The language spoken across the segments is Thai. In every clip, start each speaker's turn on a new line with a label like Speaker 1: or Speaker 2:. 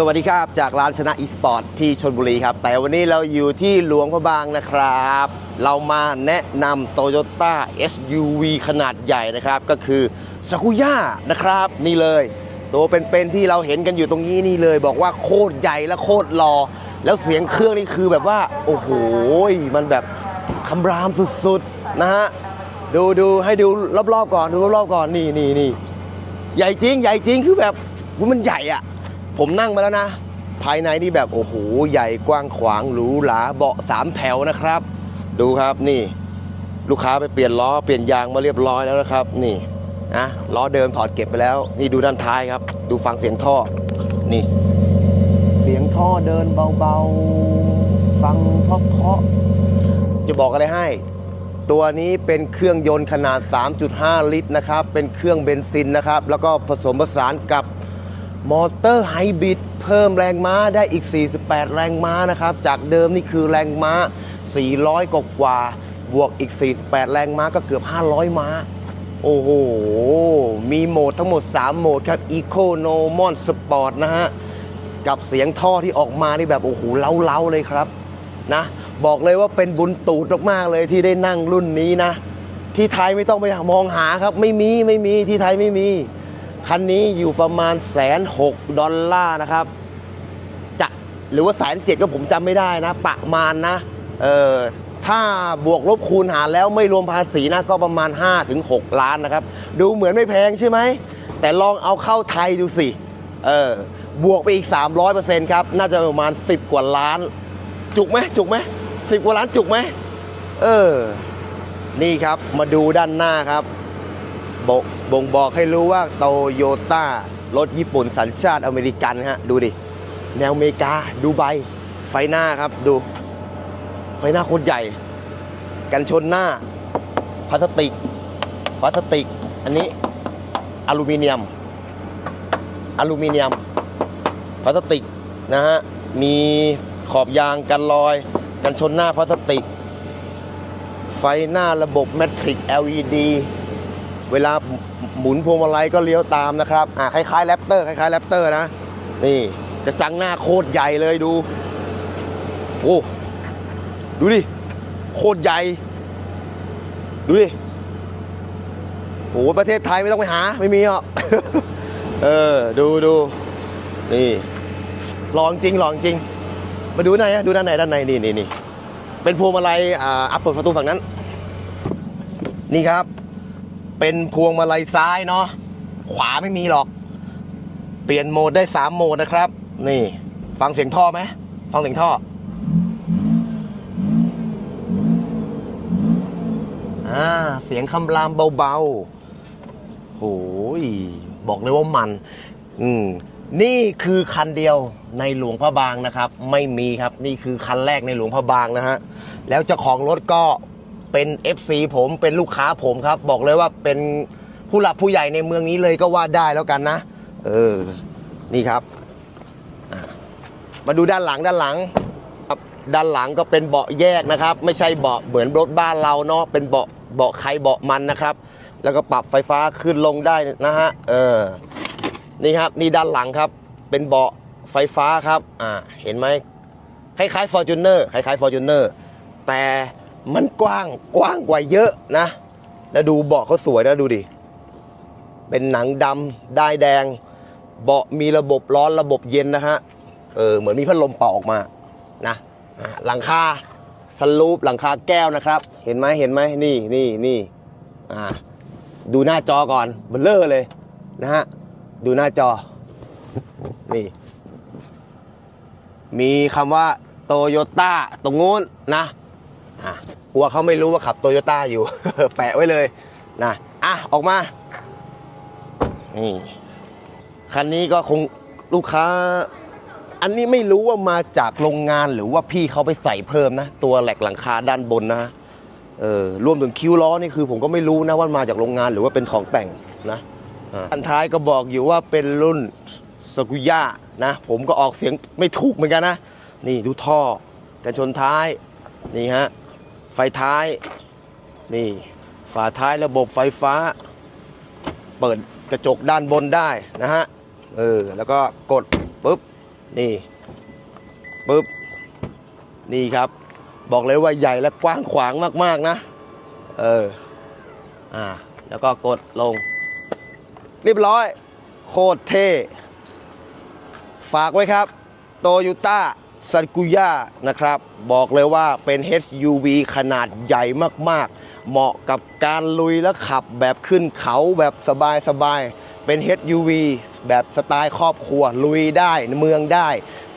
Speaker 1: สวัสดีครับ จากร้านชนะอีสปอร์ตที่ชนบุรีครับ แต่วันนี้เราอยู่ที่หลวงพระบางนะครับ เรามาแนะนำ Toyota SUV ขนาดใหญ่นะครับ ก็คือสกุย่านะครับ นี่เลย ตัวเป็นๆที่เราเห็นกันอยู่ตรงนี้นี่เลย บอกว่าโคตรใหญ่และโคตรหล่อแล้วเสียงเครื่องนี่คือแบบว่า โอ้โห มันแบบคำรามสุดๆ นะฮะ ดูดูให้ดูรอบๆก่อนดูรอบๆก่อนนี่นี่นี่ใหญ่จริงใหญ่จริงคือแบบมันใหญ่อะ ผมนั่งมาแล้วนะ ภายในนี่แบบโอ้โหใหญ่กว้างขวางหรูหราเบาะสามแถวนะครับ ดูครับนี่ ลูกค้าไปเปลี่ยนล้อเปลี่ยนยางมาเรียบร้อยแล้วนะครับ นี่นะล้อเดิมถอดเก็บไปแล้ว นี่ดูด้านท้ายครับ ดูฟังเสียงท่อ นี่ เสียงท่อเดินเบาๆ ฟังเพราะๆจะบอกอะไรให้ ตัวนี้เป็นเครื่องยนต์ขนาด 3.5 ลิตรนะครับ เป็นเครื่องเบนซินนะครับ แล้วก็ผสมผสานกับ มอเตอร์ไฮบริดเพิ่มแรงม้าได้อีก 48 แรงม้านะครับ จากเดิมนี่คือแรงม้า 400 กว่ากว่าบวกอีก 48 แรงม้าก็เกือบ 500 ม้า โอ้โห มีโหมดทั้งหมด 3 โหมดครับ Eco Normal Sport นะฮะ กับเสียงท่อที่ออกมานี่แบบ โอ้โห เล้าๆเลยครับ นะ บอกเลยว่าเป็นบุญตูดมากๆเลยที่ได้นั่งรุ่นนี้นะ ที่ไทยไม่ต้องไปมองหาครับ ไม่มี ไม่มี ที่ไทยไม่มี คันนี้อยู่ประมาณแสนหกดอลลาร์นะครับจะหรือว่าแสนเจ็ดก็ผมจำไม่ได้นะ ประมาณนะเออถ้าบวกลบคูณหารแล้วไม่รวมภาษีนะก็ประมาณ 5-6 ล้านนะครับ ดูเหมือนไม่แพงใช่ไหม แต่ลองเอาเข้าไทยดูสิ เออ บวกไปอีก 300%ครับ น่าจะประมาณ 10 กว่าล้าน จุกไหมจุกไหมสิบกว่าล้านจุกไหม เออ นี่ครับมาดูด้านหน้าครับ บบ่งบอกให้รู้ว่าโตโยต้ารถญี่ปุ่นสัญชาติอเมริกันฮะ ดูดิ แนวอเมริกา ดูใบไฟหน้าครับ ดู ไฟหน้าโคตรใหญ่ กันชนหน้า พลาสติก พลาสติก อันนี้ อลูมิเนียม อลูมิเนียม พลาสติกนะฮะ มีขอบยางกันรอย กันชนหน้าพลาสติก ไฟหน้าระบบแมทริก LED เวลาหมุนพวงมาลัยก็เลี้ยวตามนะครับอ่าคล้ายๆแรปเตอร์คล้ายๆแรปเตอร์นะ นี่กระจังหน้าโคตรใหญ่เลยดู โอ้ ดูดิ โคตรใหญ่ ดูดิโอ้ประเทศไทยไม่ต้องไปหา ไม่มีหรอกเออ ดูดูนี่ลองจริงลองจริง มาดูหน่อยนะดูด้านไหนด้านในนี่นี่นี่เป็นพวงมาลัยอ่าอัพเปิดประตูฝั่งนั้น นี่ครับ เป็นพวงมาลัยซ้ายเนาะขวาไม่มีหรอก เปลี่ยนโหมดได้ 3 โหมดนะครับ นี่ ฟังเสียงท่อไหมฟังเสียงท่ออ่าเสียงคำรามเบาๆโอ้ยบอกเลยว่ามัน อืมนี่คือคันเดียวในหลวงพระบางนะครับ ไม่มีครับ นี่คือคันแรกในหลวงพระบางนะฮะแล้วเจ้าของรถก็ เป็น FC ผมเป็นลูกค้าผมครับ บอกเลยว่าเป็นผู้หลักผู้ใหญ่ในเมืองนี้เลยก็ว่าได้แล้วกันนะ เออ นี่ครับ มาดูด้านหลังด้านหลังด้านหลังก็เป็นเบาะแยกนะครับ ไม่ใช่เบาะเหมือนรถบ้านเราเนาะเป็นเบาะเบาะใครเบาะมันนะครับ แล้วก็ปรับไฟฟ้าขึ้นลงได้นะฮะเออนี่ครับนี่ด้านหลังครับ เป็นเบาะไฟฟ้าครับอ่าเห็นไหมคล้ายๆ Fortuner คล้ายๆ Fortuner แต่ มันกว้างกว้างกว่าเยอะนะ แล้วดูเบาะเขาสวยนะดูดิ เป็นหนังดำได้ายแดง เบาะมีระบบร้อนระบบเย็นนะฮะ เออเหมือนมีพัดลมเป่าออกมานะหลังคาสลูปหลังคาแก้วนะครับ เห็นไหมเห็นไหมนี่นี่นี่อ่าดูหน้าจอก่อนเบลเลอร์เลยนะฮะดูหน้าจอ นี่ มีคำว่าโตโยต้าตรงนู้นนะ อะกลัวเขาไม่รู้ว่าขับโตโยต้าอยู่ แปะไว้เลยนะอะออกมานี่คันนี้ก็คงลูกค้า อันนี้ไม่รู้ว่ามาจากโรงงานหรือว่าพี่เขาไปใส่เพิ่มนะ ตัวแหลกหลังคาด้านบนนะเออรวมถึงคิ้วล้อนี่คือ ผมก็ไม่รู้นะว่ามาจากโรงงานหรือว่าเป็นของแต่งนะอันท้ายก็บอกอยู่ว่าเป็นรุ่นสกุย่านะผมก็ออกเสียงไม่ถูกเหมือนกันนะ นี่ดูท่อกันชนท้ายนี่ฮะ ฟท้าย นี่ ฝาท้ายระบบไฟฟ้า เปิดกระจกด้านบนได้นะฮะ เออ แล้วก็กดปุ๊บ นี่ปึ๊บ นี่ครับ บอกเลยว่าใหญ่และกว้างขวางมากๆนะ เออ อ่า แล้วก็กดลง เรียบร้อย โคตรเท่ ฝากไว้ครับ โตโยต้า ซันกุย่านะครับ บอกเลยว่าเป็น SUV ขนาดใหญ่มากๆ เหมาะกับการลุยและขับแบบขึ้นเขาแบบสบายๆ เป็น SUV แบบสไตล์ครอบครัว ลุยได้เมืองได้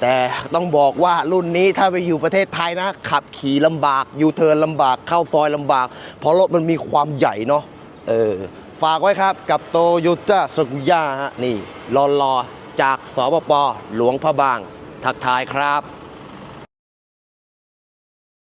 Speaker 1: แต่ต้องบอกว่ารุ่นนี้ถ้าไปอยู่ประเทศไทยนะ ขับขี่ลำบากยูเทิร์นลำบากเข้าซอยลำบาก เพราะรถมันมีความใหญ่เนาะเออฝากไว้ครับกับโตโยต้าสกุย่าฮะนี่รอรอๆจากสปปหลวงพระบาง ทักทายครับ